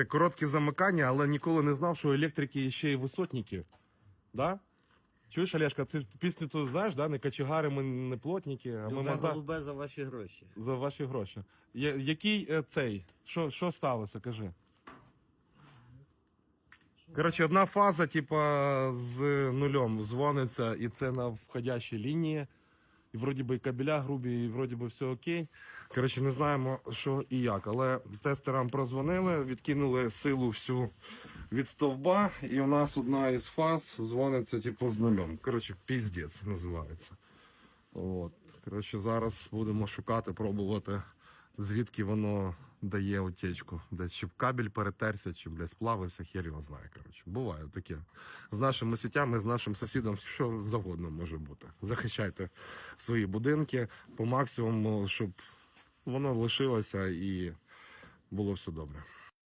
Те короткі замикання, але ніколи не знав, що електрики ще й висотники. Да? Чуєш, Олешка, це пісню ти знаєш, да? не качегари, ми не плотники, а ми Любе монта... голубе за ваші гроші. за ваші гроші. Я- який е, цей? Що, що сталося, кажи? Коротше, одна фаза, типа, з нульом дзвониться, і це на входящій лінії. І вроді би і кабеля грубі, і вроді би все окей. Коротше, не знаємо, що і як. Але тестерам прозвонили, відкинули силу всю від стовба, і у нас одна із фаз дзвониться, типу, з нульом. Коротше, піздець називається. От. Коротше, зараз будемо шукати, пробувати, звідки воно дає утечку. Десь чи кабель перетерся, чи блядь, сплавився, хер його знає. Коротше. Буває таке. З нашими сітями, з нашим сусідом, що завгодно може бути. Захищайте свої будинки по максимуму, щоб воно лишилося і було все добре.